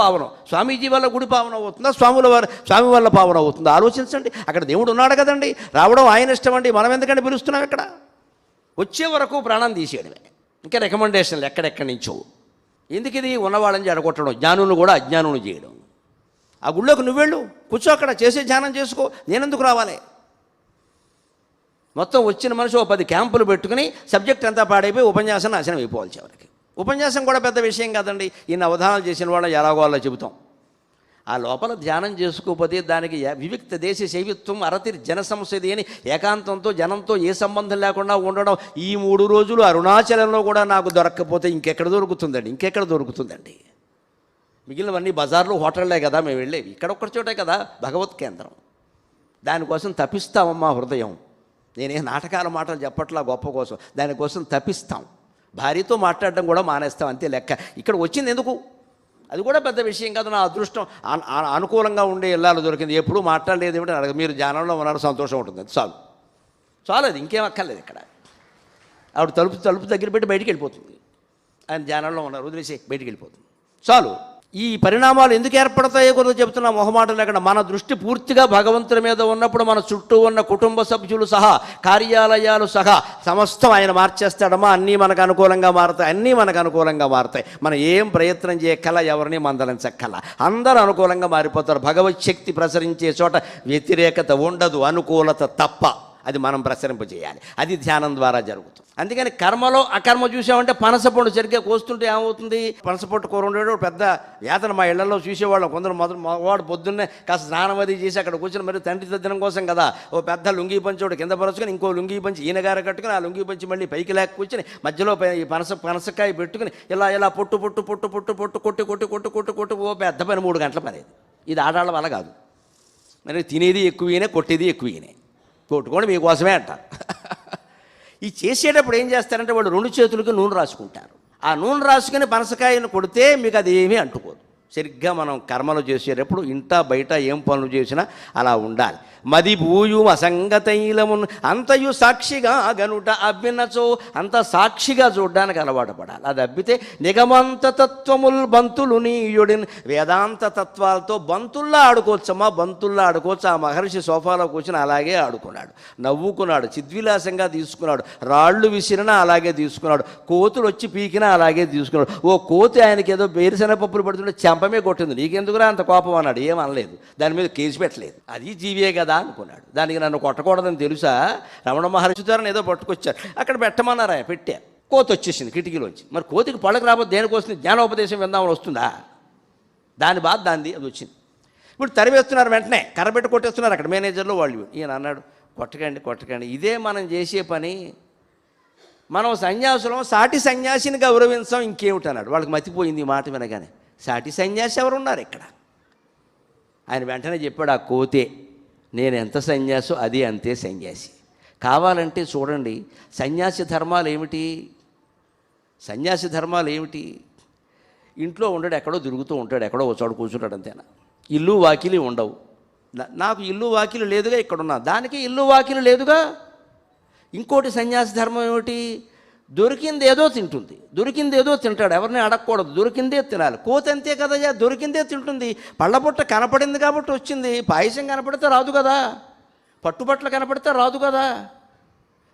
పావనం. స్వామీజీ వల్ల గుడి పావనం అవుతుందా? స్వాముల వారి స్వామి వల్ల పావనం అవుతుందా? ఆలోచించండి. అక్కడ దేవుడు ఉన్నాడు కదండి. రావడం ఆయన ఇష్టం అండి. మనం ఎందుకంటే పిలుస్తున్నాం ఇక్కడ? వచ్చే వరకు ప్రాణం తీసేయడమే. ఇంకా రికమెండేషన్లు ఎక్కడెక్కడి నుంచో. ఎందుకు ఇది? ఉన్నవాళ్ళని జడగొట్టడం జ్ఞానులు కూడా అజ్ఞానులు చేయడం. ఆ గుళ్ళోకి నువ్వెళ్ళు కూర్చో అక్కడ. చేసే ధ్యానం చేసుకో. నేనెందుకు రావాలి? మొత్తం వచ్చిన మనిషి ఓ పది క్యాంపులు పెట్టుకుని సబ్జెక్ట్ అంతా పాడైపోయి ఉపన్యాసం నాశనం అయిపోవాలి చివరికి. ఉపన్యాసం కూడా పెద్ద విషయం కాదండి. ఈయన అవధానాలు చేసిన వాళ్ళు ఎలాగో అలా చెబుతాం. ఆ లోపల ధ్యానం చేసుకోకపోతే దానికి వివిక్త దేశ శైవిత్వం అరతి జన సంస్థది అని ఏకాంతంతో జనంతో ఏ సంబంధం లేకుండా ఉండడం ఈ మూడు రోజులు అరుణాచలంలో కూడా నాకు దొరక్కపోతే ఇంకెక్కడ దొరుకుతుందండి? ఇంకెక్కడ దొరుకుతుందండి? మిగిలినవన్నీ బజార్లు హోటళ్ళే కదా మేము వెళ్ళేవి. ఇక్కడ ఒక్కటి చోటే కదా భగవత్ కేంద్రం. దానికోసం తప్పిస్తామమ్మా హృదయం. నేనే నాటకాల మాటలు చెప్పట్లా గొప్ప కోసం. దానికోసం తప్పిస్తాం. భార్యతో మాట్లాడడం కూడా మానేస్తాం అంతే లెక్క. ఇక్కడ వచ్చింది ఎందుకు? అది కూడా పెద్ద విషయం కాదు నా అదృష్టం. అనుకూలంగా ఉండే ఇళ్ళాలు దొరికింది. ఎప్పుడూ మాట్లాడలేదు ఏమిటి? అడగ మీరు ధ్యానంలో ఉన్నారు సంతోషం ఉంటుంది. అది చాలు. చాలు అది ఇంకేం అక్కర్లేదు ఇక్కడ. ఆవిడ తలుపు తలుపు దగ్గర పెట్టి బయటికి వెళ్ళిపోతుంది. ఆయన ధ్యానంలో ఉన్నారు వదిలేసి బయటికి వెళ్ళిపోతుంది. చాలు. ఈ పరిణామాలు ఎందుకు ఏర్పడతాయో కొంత చెప్తున్నా. మొహమాటం లేకుండా మన దృష్టి పూర్తిగా భగవంతుని మీద ఉన్నప్పుడు మన చుట్టూ ఉన్న కుటుంబ సభ్యులు సహా కార్యాలయాలు సహా సమస్తం ఆయన మార్చేస్తాడమ్మా. అన్నీ మనకు అనుకూలంగా మారుతాయి అన్నీ మనకు అనుకూలంగా మారుతాయి. మనం ఏం ప్రయత్నం చేయక్కల ఎవరిని మందలించక్కల. అందరూ అనుకూలంగా మారిపోతారు. భగవత్ శక్తి ప్రసరించే చోట వ్యతిరేకత ఉండదు అనుకూలత తప్ప. అది మనం ప్రసరింపజేయాలి. అది ధ్యానం ద్వారా జరుగుతుంది. అందుకని కర్మలో అకర్మ చూసామంటే పనసపండు సరిగ్గా కోస్తుంటే ఏమవుతుంది? పనసపొట్టు కూర ఉండేవాడు పెద్ద యాతన మా ఇళ్ళలో చూసేవాళ్ళం. కొందరు మొదలు వాడు పొద్దున్నే కాస్త స్నానం అది చేసి అక్కడ కూర్చొని మరి తండ్రి తద్దినం కోసం కదా ఓ పెద్ద లుంగి పంచి ఒకటి కింద పరుచుకొని ఇంకో లుంగీ పంచి ఈయనగార కట్టుకుని ఆ లుంగి పంచి మళ్ళీ పైకి లేక కూర్చొని మధ్యలో ఈ పనస పనసకాయ పెట్టుకుని ఇలా ఇలా పొట్టు పొట్టు పొట్టు పొట్టు పొట్టు కొట్టి కొట్టి కొట్టు కొట్టు కొట్టు ఓ పెద్ద పని మూడు గంటల పని ఇది ఆడాళ్ళ వల్ల కాదు. మరి తినేది ఎక్కువనే కొట్టేది ఎక్కువనే. కొట్టుకోండి మీకోసమే అంటారు. ఈ చేసేటప్పుడు ఏం చేస్తారంటే వాళ్ళు రెండు చేతులకి నూనె రాసుకుంటారు. ఆ నూనె రాసుకుని పనసకాయను కొడితే మీకు అది ఏమీ అంటుకోదు. సరిగ్గా మనం కర్మలు చేసేటప్పుడు ఇంట బయట ఏం పనులు చేసినా అలా ఉండాలి. మది భూయు అసంగతైలమున్ అంతయు సాక్షిగా గనుట అబ్బినచో అంత సాక్షిగా చూడడానికి అలవాటు పడాలి. అది అబ్బితే నిగమంత తత్వముల్ బంతులు నీయుడిన్ వేదాంత తత్వాలతో బంతుల్లా ఆడుకోవచ్చమ్మా బంతుల్లా ఆడుకోవచ్చు. ఆ మహర్షి సోఫాలో కూర్చుని అలాగే ఆడుకున్నాడు. నవ్వుకున్నాడు చిద్విలాసంగా తీసుకున్నాడు. రాళ్ళు విసిరినా అలాగే తీసుకున్నాడు. కోతులు వచ్చి పీకినా అలాగే తీసుకున్నాడు. ఓ కోతి ఆయనకి ఏదో వేరుశెనగ పప్పులు పడుతుంటే చెంపమే కొట్టింది. నీకెందుకురా అంత కోపం అన్నాడు. ఏం అనలేదు. దాని మీద కేసు పెట్టలేదు. అది జీవియే కదా అనుకున్నాడు. దానికి నన్ను కొట్టకూడదని తెలుసా? రమణ మహర్షి ద్వారా ఏదో పట్టుకొచ్చారు అక్కడ పెట్టమన్నారా పెట్టా. కోత వచ్చేసింది కిటికీలోంచి. మరి కోతికి పళ్ళకి రాబోతే దేనికోసం జ్ఞానోపదేశం విందామని వస్తుందా? దాని బాధ దాన్ని అది వచ్చింది. ఇప్పుడు తరివేస్తున్నారు వెంటనే. కర్రబెట్టి కొట్టేస్తున్నారు అక్కడ మేనేజర్లో వాళ్ళు. ఈయన అన్నాడు కొట్టకండి కొట్టకండి. ఇదే మనం చేసే పని. మనం సన్యాసులం సాటి సన్యాసిని గౌరవించాం ఇంకేమిటి అన్నాడు వాళ్ళకి మతిపోయింది ఈ మాట వినగానే. సాటి సన్యాసి ఎవరు ఉన్నారు ఇక్కడ. ఆయన వెంటనే చెప్పాడు ఆ కోతే నేను ఎంత సన్యాసో అది అంతే సన్యాసి. కావాలంటే చూడండి సన్యాసి ధర్మాలు ఏమిటి? సన్యాసి ధర్మాలు ఏమిటి? ఇంట్లో ఉండడు ఎక్కడో తిరుగుతూ ఉంటాడు ఎక్కడో వచ్చాడు కూర్చుంటాడు అంతేనా? ఇల్లు వాకిలి ఉండవు. నాకు ఇల్లు వాకిలి లేదుగా ఇక్కడ ఉన్నా దానికి ఇల్లు వాకిలి లేదుగా? ఇంకోటి సన్యాసి ధర్మం ఏమిటి? దొరికింది ఏదో తింటుంది. దొరికింది ఏదో తింటాడు. ఎవరిని అడగకూడదు. దొరికిందే తినాలి. కోతి అంతే కదయ్యా. దొరికిందే తింటుంది. పళ్ళబుట్ట కనపడింది కాబట్టి వచ్చింది. పాయసం కనపడితే రాదు కదా. పట్టుబట్టలు కనపడితే రాదు కదా.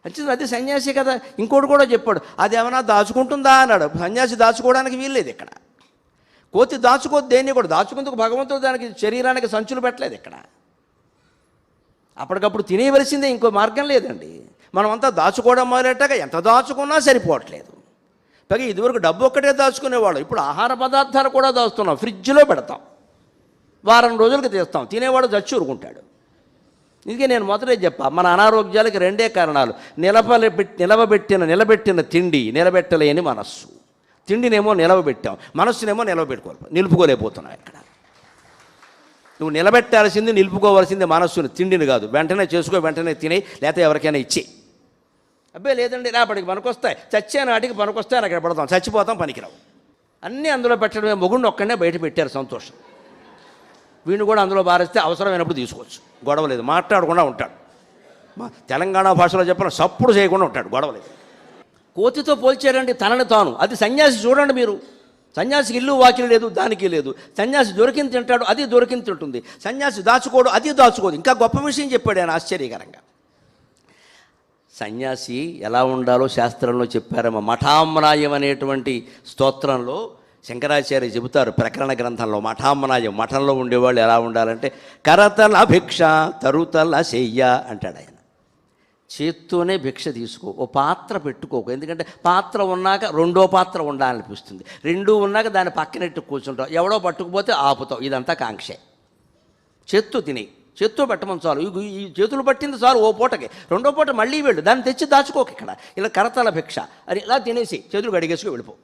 మంచిది అది సన్యాసి కదా. ఇంకోటి కూడా చెప్పాడు. అది ఏమైనా దాచుకుంటుందా? అన్నాడు. సన్యాసి దాచుకోవడానికి వీల్లేదు ఇక్కడ. కోతి దాచుకోవద్దు దేన్ని కూడా. దాచుకుందుకు భగవంతుడు దానికి శరీరానికి సంచులు పెట్టలేదు ఇక్కడ. అప్పటికప్పుడు తినేయవలసిందే. ఇంకో మార్గం లేదండి. మనమంతా దాచుకోవడం మొదలెట్టాక ఎంత దాచుకున్నా సరిపోవట్లేదు. పైగా ఇదివరకు డబ్బు ఒక్కటే దాచుకునేవాడు ఇప్పుడు ఆహార పదార్థాలు కూడా దాస్తున్నాం. ఫ్రిడ్జ్లో పెడతాం. వారం రోజులకి తీస్తాం. తినేవాడు చచ్చి ఊరుకుంటాడు. ఇందుకే నేను మొదటే చెప్పా మన అనారోగ్యాలకి రెండే కారణాలు. నిలబలి నిలబెట్టిన నిలబెట్టిన తిండి నిలబెట్టలేని మనస్సు. తిండినేమో నిలవబెట్టాం. మనస్సునేమో నిలవబెట్టుకోవాలి నిలుపుకోలేకపోతున్నాం ఇక్కడ. నువ్వు నిలబెట్టాల్సింది నిలుపుకోవాల్సింది మనస్సుని తిండిని కాదు. వెంటనే చేసుకో వెంటనే తినే లేకపోతే ఎవరికైనా ఇచ్చేయి. అబ్బే లేదండి రేపటికి పనికొస్తాయి. చచ్చే నాటికి పనికొస్తాయి అక్కడ పడతాం. చచ్చిపోతాం పనికిరావు. అన్నీ అందులో పెట్టడమే. మొగుడిని ఒక్కడనే బయట పెట్టారు సంతోషం. వీడిని కూడా అందులో బారేస్తే అవసరమైనప్పుడు తీసుకోవచ్చు. గొడవ లేదు. మాట్లాడకుండా ఉంటాడు. మా తెలంగాణ భాషలో చెప్పిన సప్పుడు చేయకుండా ఉంటాడు. గొడవ లేదు. కోతితో పోల్చారండి తనని తాను. అది సన్యాసి చూడండి మీరు. సన్యాసికి ఇల్లు వాకిలి లేదు దానికి లేదు. సన్యాసి దొరికింది తింటాడు అది దొరికింది తింటుంది. సన్యాసి దాచుకోడు అది దాచుకోదు. ఇంకా గొప్ప విషయం చెప్పాడు ఆయన ఆశ్చర్యకరంగా. సన్యాసి ఎలా ఉండాలో శాస్త్రంలో చెప్పారమ్మ. మఠామనాయం అనేటువంటి స్తోత్రంలో శంకరాచార్య చెబుతారు ప్రకరణ గ్రంథంలో. మఠామనాయం మఠంలో ఉండేవాళ్ళు ఎలా ఉండాలంటే కరతల భిక్ష తరుతల శయ్య అంటాడు ఆయన. చేత్తోనే భిక్ష తీసుకో ఓ పాత్ర పెట్టుకోకు. ఎందుకంటే పాత్ర ఉన్నాక రెండో పాత్ర ఉండాలనిపిస్తుంది. రెండు ఉన్నాక దాన్ని పక్కనెట్టు కూర్చుంటావు. ఎవడో పట్టుకుపోతే ఆపుతావు. ఇదంతా కాంక్షే. చెత్తు తిని చెత్తు పెట్టమని చాలు. ఈ చేతులు పట్టింది చాలు ఓ పూటకి. రెండో పూట మళ్ళీ వెళ్ళు. దాన్ని తెచ్చి దాచుకోక ఇక్కడ. ఇలా కరతల భిక్ష. అని ఇలా తినేసి చేతులు గడిగేసుకు వెళ్ళిపో.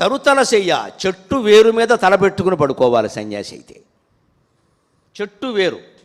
తరుతల చెయ్య చెట్టు వేరు మీద తల పెట్టుకుని పడుకోవాలి సన్యాసి అయితే. చెట్టు వేరు.